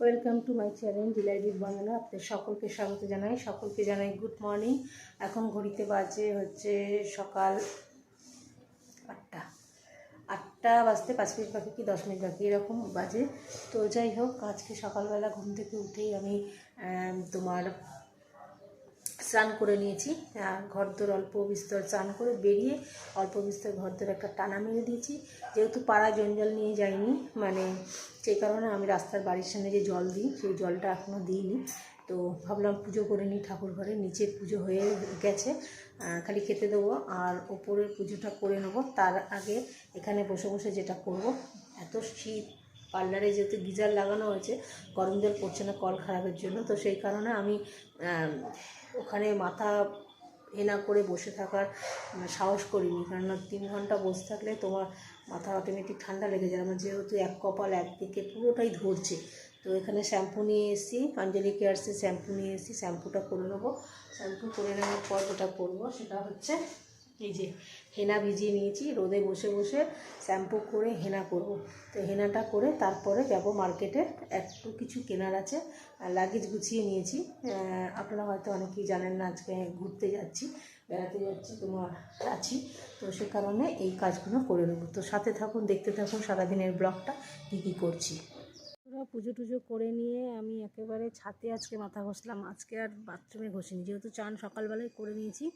Welcome to my channel delighted Bangla আপনাদের সকলকে স্বাগত জানাই। সকলকে জানাই গুড মর্নিং এখন ঘড়িতে বাজে হচ্ছে সকাল আটটা। আটটা বাজতে পাঁচ মিনিট বাকি কি দশ মিনিট বাকি? এরকম বাজে। তো যাই হোক, আজকে সকালবেলা ঘুম থেকে উঠেই আমি তোমার স্নান করে নিয়েছি। আর ঘরদোর অল্প বিস্তর স্নান করে বেরিয়ে অল্প বিস্তর ঘরদোর একটা টানা মেরে দিয়েছি। যেহেতু পাড়া জঞ্জাল নিয়ে যাইনি মানে সেই কারণে আমি রাস্তার বাড়ির সামনে যে জল দিই সেই জলটা এখনও দিইনি। তো ভাবলাম পুজো করে নিই ঠাকুর ঘরে। নিচে পুজো হয়ে গেছে খালি খেতে দেবো আর ওপরের পুজোটা করে নেব। তার আগে এখানে বসে বসে যেটা করব এত শীত পার্লারে যেহেতু গিজার লাগানো হয়েছে গরম জল পড়ছে না কল খারাপের জন্য। তো সেই কারণে আম, ওখানে মাথা হেনা করে বসে থাকার সাহস করিনি। কেননা তিন ঘণ্টা বসে থাকলে তোমার মাথা অটোমেটিক ঠান্ডা লেগে যায়। আমার যেহেতু এক কপাল একদিকে পুরোটাই ধরছে। তো এখানে শ্যাম্পু নিয়ে এসেছি অঞ্জলি কেয়ার্সে শ্যাম্পু নিয়ে এসেছি। শ্যাম্পুটা করে নেব। শ্যাম্পু করে নেওয়ার পর যেটা করব সেটা হচ্ছে এই যে হেনা ভিজিয়ে নিয়েছি, রোদে বসে বসে শ্যাম্পু করে হেনা করব। তো হেনাটা করে তারপরে যাব মার্কেটে একটু কিছু কেনার আছে লাগেজ গুছিয়ে নিয়েছি। আপনারা হয়তো অনেকেই জানেন না, আজকে ঘুরতে যাচ্ছি, বেড়াতে যাচ্ছি তোমার আছি। তো সে কারণে এই কাজগুলো করে নেব। তো সাথে থাকুন, দেখতে থাকুন সারাদিনের ব্লগটা, কী কী করছি। পুজো টুজো করে নিয়ে আমি একেবারে ছাতে আজকে মাথা ঘষলাম। আজকে আর বাথরুমে ঘষিনি। যেহেতু চান সকালবেলায় করে নিয়েছি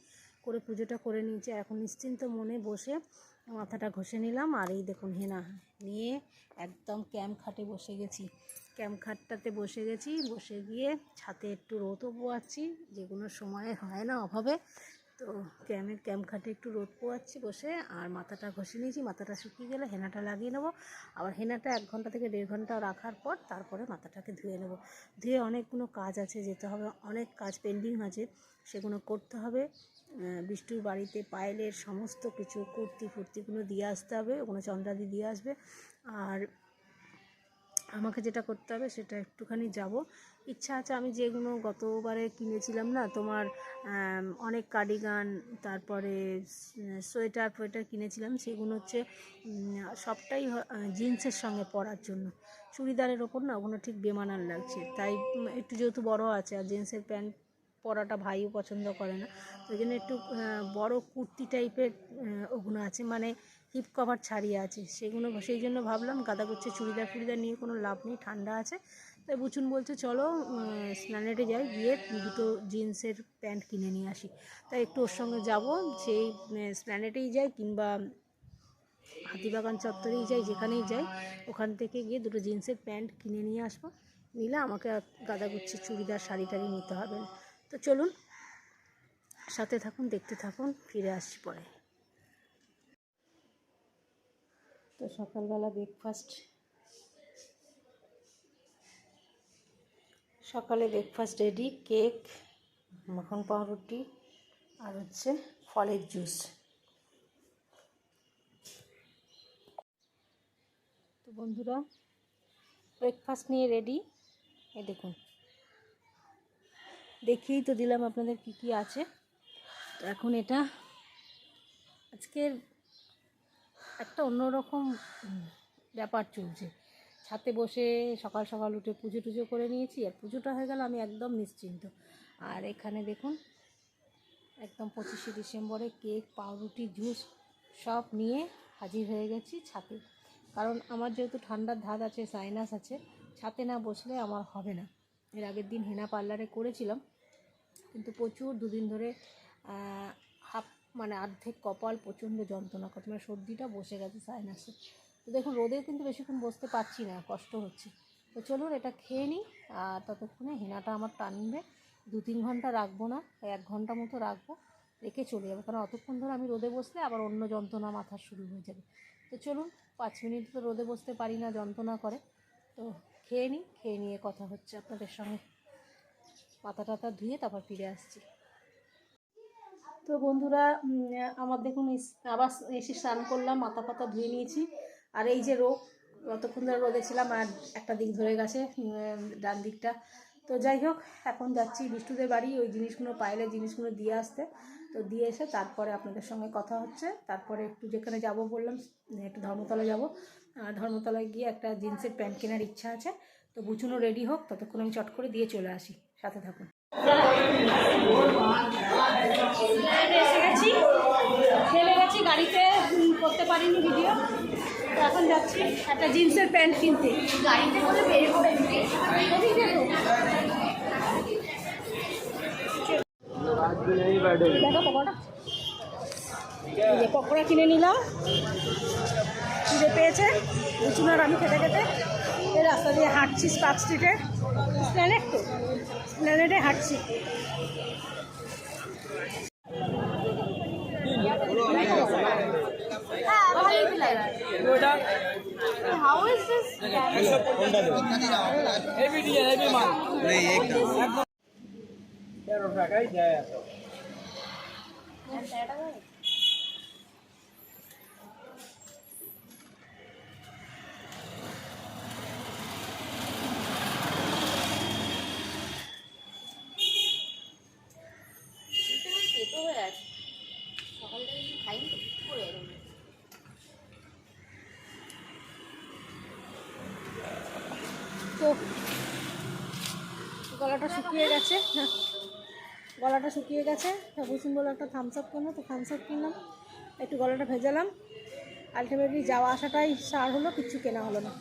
করে পুজোটা করে নিয়েছি। এখন নিশ্চিন্ত মনে বসে মাথাটা ঘষে নিলাম। আর এই দেখুন হেনা, নিয়ে একদম ক্যাম্প খাটে বসে গেছি। ক্যাম্প খাটটাতে বসে গেছি। বসে গিয়ে ছাতে একটু রোদও পোয়াচ্ছি, যেগুলো সময়ে হয় না অভাবে। তো ক্যামের ক্যাম্প খাটে একটু রোদ পোয়াচ্ছি বসে, আর মাথাটা ঘষে নিয়েছি, মাথাটা শুকিয়ে গেলে হেনাটা লাগিয়ে নেব। আবার হেনাটা এক ঘণ্টা থেকে দেড় ঘণ্টা রাখার পর তারপরে মাথাটাকে ধুয়ে নেব। ধুয়ে অনেকগুলো কাজ আছে, যেতে হবে, অনেক কাজ পেন্ডিং আছে, সেগুলো করতে হবে। বিষ্টুর বাড়িতে পায়েলের সমস্ত কিছু, কুর্তি ফুর্তিগুলো দিয়ে আসতে হবে, ওগুলো চন্দ্রাদি দিয়ে আসবে। আর আমাকে যেটা করতে হবে, সেটা একটুখানি যাব। ইচ্ছা আছে আমি যেগুলো গতবারে কিনেছিলাম না, তোমার অনেক কার্ডিগান, তারপরে সোয়েটার ফোয়েটার কিনেছিলাম সেগুলো হচ্ছে সবটাই জিন্সের সঙ্গে পরার জন্য। চুড়িদারের ওপর না ওগুলো ঠিক বেমানান লাগছে, তাই একটু যেহেতু বড় আছে আর জিন্সের প্যান্ট পরাটা ভাইও পছন্দ করে না ওই জন্য একটু বড় কুর্তি টাইপের ওগুলো আছে মানে হিপ কভার ছাড়িয়ে আছে সেগুলো সেই জন্য ভাবলাম গাদা করছে চুড়িদার ফুড়িদার নিয়ে কোনো লাভ নেই, ঠান্ডা আছে তাই বুচুন বলছে, চলো স্নানেটে যাই, গিয়ে দুটো জিন্সের প্যান্ট কিনে নিয়ে আসি। তাই একটু ওর সঙ্গে যাব সেই স্প্ল্যানেটেই যাই কিংবা হাতিবাগান চত্বরেই যাই, যেখানেই যাই, ওখান থেকে গিয়ে দুটো জিন্সের প্যান্ট কিনে নিয়ে আসব। নিলে আমাকে গাদা গুচ্ছে, চুড়িদার, শাড়ি টাড়ি নিতে হবে তো চলুন, সাথে থাকুন, দেখতে থাকুন, ফিরে আসছি পরে। তো সকালবেলা ব্রেকফাস্ট সকালে ব্রেকফাস্ট রেডি কেক মাখন পাউরুটি, আর হচ্ছে ফলের জুস তো বন্ধুরা ব্রেকফাস্ট নিয়ে রেডি এ দেখুন। দেখেই তো দিলাম আপনাদের কি কি আছে। তো এখন এটা আজকের একটা অন্যরকম ব্যাপার চলছে। ছাতে বসে সকাল সকাল উঠে পুজো টুজো করে নিয়েছি, আর পুজোটা হয়ে গেল আমি একদম নিশ্চিন্ত। আর এখানে দেখুন, একদম পঁচিশে ডিসেম্বরে কেক, পাউরুটি, জুস সব নিয়ে হাজির হয়ে গেছি ছাতে কারণ আমার যেহেতু ঠান্ডার ধাত আছে, সাইনাস আছে ছাতে না বসলে আমার হবে না। এর আগের দিন হেনা পার্লারে করেছিলাম, কিন্তু প্রচুর দুদিন ধরে হাফ মানে অর্ধেক কপাল প্রচণ্ড যন্ত্রণা করছে মানে সর্দিটা বসে গেছে সাইনাসে। তো দেখুন, রোদে কিন্তু বেশিক্ষণ বসতে পারছি না, কষ্ট হচ্ছে। তো চলুন, এটা খেয়ে নিই, আর ততক্ষণে হেনাটা আমার টানবে। দু তিন ঘণ্টা রাখব না এক ঘণ্টা মতো রাখব, রেখে চলে যাব। কারণ অতক্ষণ ধরে আমি রোদে বসলে আবার অন্য যন্ত্রণা মাথার শুরু হয়ে যাবে। তো চলুন, পাঁচ মিনিট তো রোদে বসতে পারি না, যন্ত্রণা করে। তো খেয়ে নিই, খেয়ে নিয়ে কথা হচ্ছে আপনাদের সঙ্গে। মাথা টাথা ধুয়ে তারপর ফিরে আসছি। তো বন্ধুরা আমার দেখুন আবার এসে স্নান করলাম, মাথা ফাতা ধুয়ে নিয়েছি। আর এই যে রোগ অতক্ষণ ধরে রোদে ছিলাম আর একটা দিক ধরে গেছে ডান দিকটা। তো যাই হোক, এখন যাচ্ছি বিষ্ণুদের বাড়ি, ওই জিনিসগুলো পাইলে জিনিসগুলো দিয়ে আসতে। তো দিয়ে এসে তারপরে আপনাদের সঙ্গে কথা হচ্ছে। তারপরে একটু যেখানে যাব বললাম, একটু ধর্মতলা যাব। ধর্মতলায় গিয়ে একটা জিন্সের প্যান্ট কেনার ইচ্ছা আছে। তো বুচুনও রেডি হোক, ততক্ষণ আমি চট করে দিয়ে চলে আসি। সাথে থাকুন। এসে গেছি। ফেলে গেছি, গাড়িতে করতে পারিনি ভিডিও এখন যাচ্ছি একটা জিন্সের প্যান্ট কিনতে। গাড়িতে করে বের দেখো পকোড়া যে পকোড়া কিনে নিলাম। খিদে পেয়েছে। উচুনার আমি খেতে খেতে। এই রাস্তা দিয়ে হাঁটছি স্পার্ক স্ট্রিটে। প্ল্যানেট তো। প্ল্যানেটে হাঁটছি। how is this? Every day, every month. नहीं एक ना। क्या रोक रखा है जाया तो। গলাটা শুকিয়ে গেছে। গলাটা শুকিয়ে গেছে। বুঝুন বলে একটা থামস আপ কিনবো তো থামস আপ কিনলাম। একটু গলাটা ভেজালাম। আলটিমেটলি যাওয়া আসাটাই সার হলো, কিচ্ছু কেনা হলো না।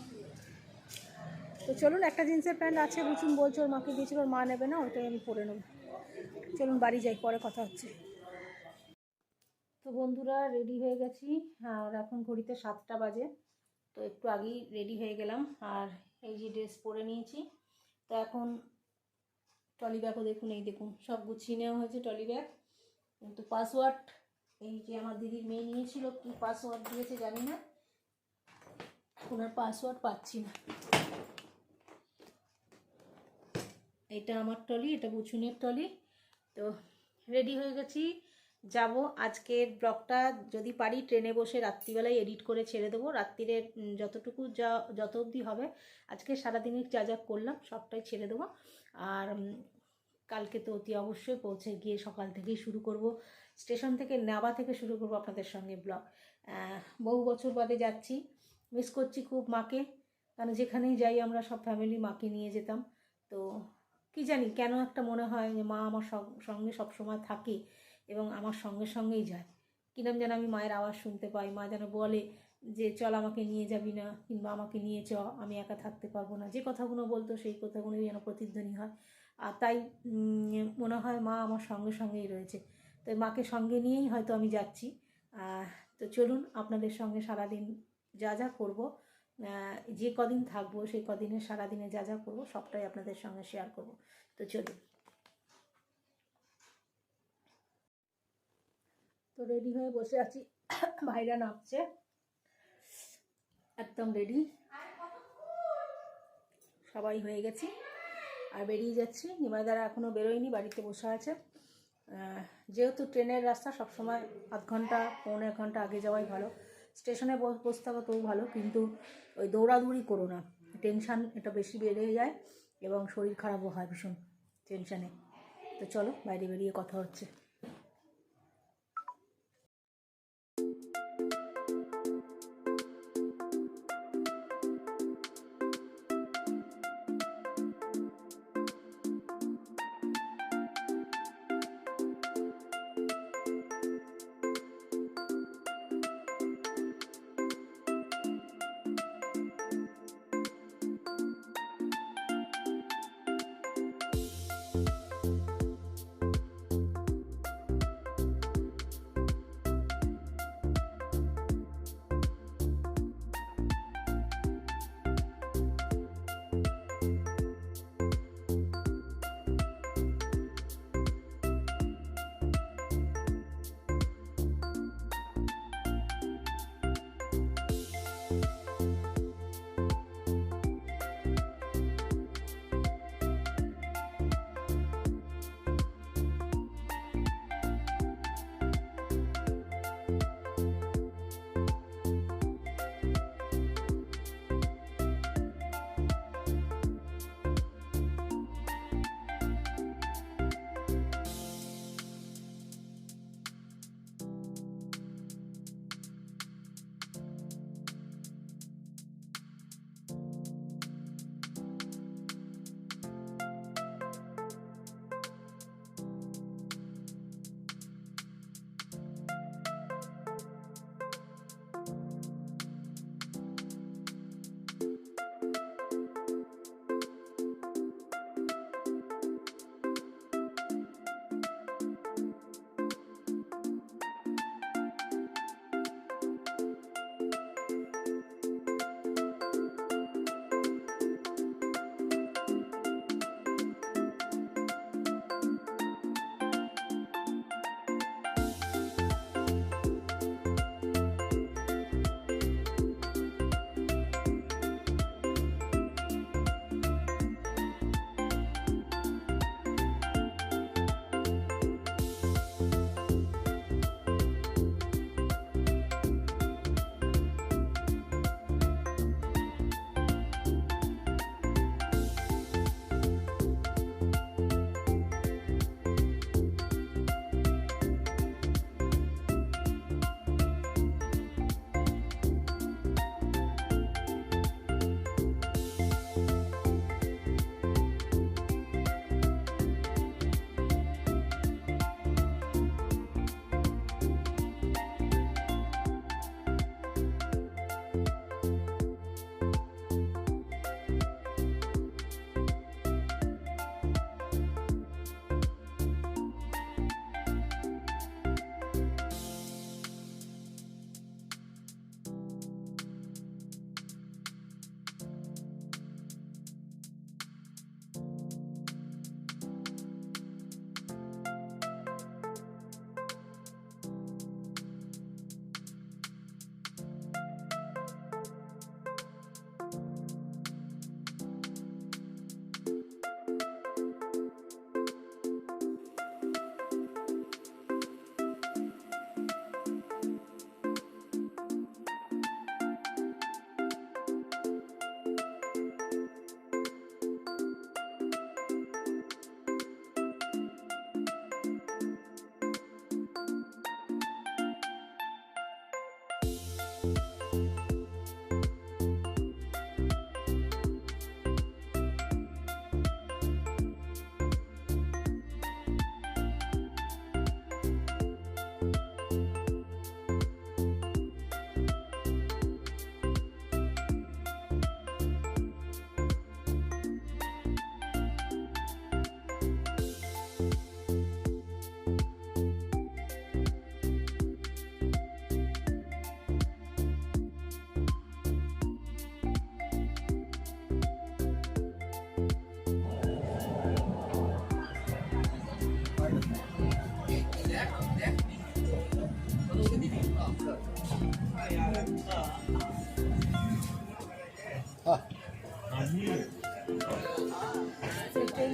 তো চলুন, একটা জিন্সের প্যান্ট আছে বুঝুন বলছে ওর মাকে দিয়েছিল, ওর মা নেবে না, ওইটাই আমি পরে নেব। চলুন, বাড়ি যাই, পরে কথা হচ্ছে। তো বন্ধুরা রেডি হয়ে গেছি। আর এখন ঘড়িতে সাতটা বাজে। তো একটু আগেই রেডি হয়ে গেলাম। আর এই যে ড্রেস পরে নিয়েছি। তো এখন টলি ব্যাগও দেখুন, এই দেখুন, সব গুছিয়ে নেওয়া হয়েছে টলি ব্যাগ। কিন্তু পাসওয়ার্ড, এই যে আমার দিদির মেয়ে নিয়েছিল, কি পাসওয়ার্ড দিয়েছে জানি না। ওনার পাসওয়ার্ড পাচ্ছি না। এটা আমার টলি এটা বুছুনের টলি তো রেডি হয়ে গেছি। যাব, আজকের ব্লগটা যদি পারি, ট্রেনে বসে রাত্রিবেলায় এডিট করে ছেড়ে দেবো। রাত্রিরে যতটুকু যা, যত অবধি হবে, আজকে সারাদিনে যা যা করলাম, সবটাই ছেড়ে দেবো। আর কালকে তো অতি অবশ্যই পৌঁছে গিয়ে সকাল থেকেই শুরু করব। স্টেশন থেকে নেওয়া থেকে শুরু করব আপনাদের সঙ্গে ব্লগ। বহু বছর বাদে যাচ্ছি। মিস করছি খুব মাকে। কারণ যেখানেই যাই আমরা সব ফ্যামিলি মাকে নিয়ে যেতাম। তো কি জানি কেন একটা মনে হয় যে মা আমার সঙ্গে সব সময় থাকে এবং আমার সঙ্গে সঙ্গেই যায়। কিরম যেন আমি মায়ের আওয়াজ শুনতে পাই। মা যেন বলে যে, চল আমাকে নিয়ে যাবি না কিংবা আমাকে নিয়ে চ, আমি একা থাকতে পারব না। যে কথাগুলো বলতো, সেই কথাগুলোই যেন প্রতিধ্বনি হয়। আর তাই মনে হয় মা আমার সঙ্গে সঙ্গেই রয়েছে। তাই মাকে সঙ্গে নিয়েই হয়তো আমি যাচ্ছি। তো চলুন আপনাদের সঙ্গে সারাদিন যা যা করব যে কদিন থাকব, সেই কদিনে সারাদিনে যা যা করব, সবটাই আপনাদের সঙ্গে শেয়ার করব। তো চলুন। তো রেডি হয়ে বসে আছি। ভাইরা নামছে। একদম রেডি সবাই হয়ে গেছি। আর বেরিয়ে যাচ্ছি। নিমাইদারা এখনও বেরোয়নি, বাড়িতে বসে আছে। যেহেতু ট্রেনের রাস্তা, সবসময় আধ ঘণ্টা, পৌনে এক ঘণ্টা আগে যাওয়াই ভালো। স্টেশনে বস- বসতে হবে তবু ভালো, কিন্তু ওই দৌড়াদৌড়ি করো না। টেনশান এটা বেশি বেড়ে যায় এবং শরীর খারাপও হয় ভীষণ টেনশানে। তো চলো, বাইরে বেরিয়ে কথা হচ্ছে।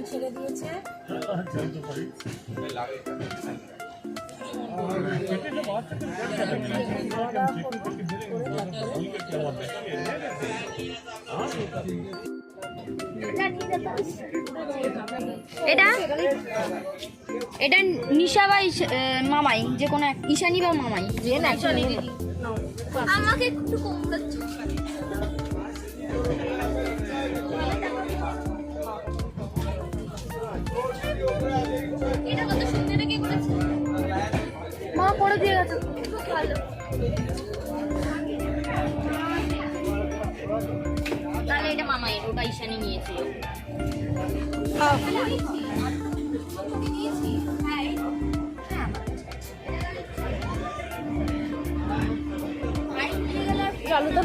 দিয়ে দিয়েছে। এটা? এটা নিশা বা মামাই যে কোনো এক ঈশানি বা মামাই যে না আমাকে একটু কম দিয়ে গেছে তাহলে এটা মামাই ওটা ঈশানি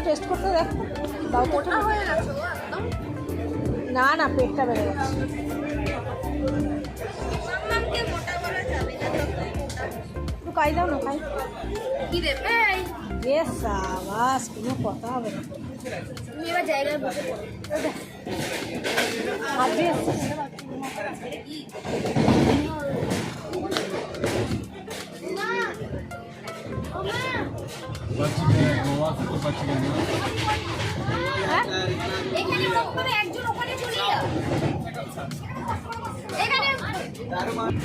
টেস্ট করতে দেখো না না, পেটটা বেড়ে গেছে। খাই দাও না খাই কি দেবে এ সাবাস কোনো কথা হবে না তুমি এবার জায়গায় বসে পড়ো খাবে এখানে ওরকম একজন ওখানে চলে যা এখানে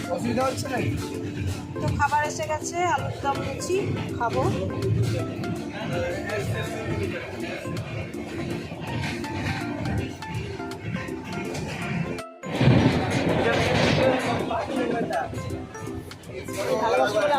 অসুবিধা হচ্ছে নাকি তো খাবার এসে গেছে আলুর দম লুচি খাব। ভালোবাসা তো বন্ধুরা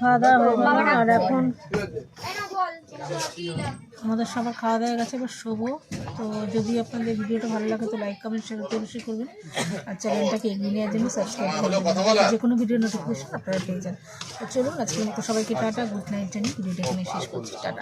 খাওয়া দাওয়া হয়ে গেল। আর এখন আমাদের সবার খাওয়া দাওয়া গেছে এবার শোবো। তো যদি আপনাদের ভিডিওটা ভালো লাগে তো লাইক কমেন্ট শেয়ার করতে অবশ্যই করবেন। আর চ্যানেলটাকে এগিয়ে নেওয়ার জন্য সাবস্ক্রাইব করবেন যে কোনো ভিডিও নোটিফিকেশন আপনারা পেয়ে যান। তো চলুন আজকের মতো সবাইকে টাটা গুড নাইট জানি ভিডিওটা এখানে শেষ করছি। টাটা।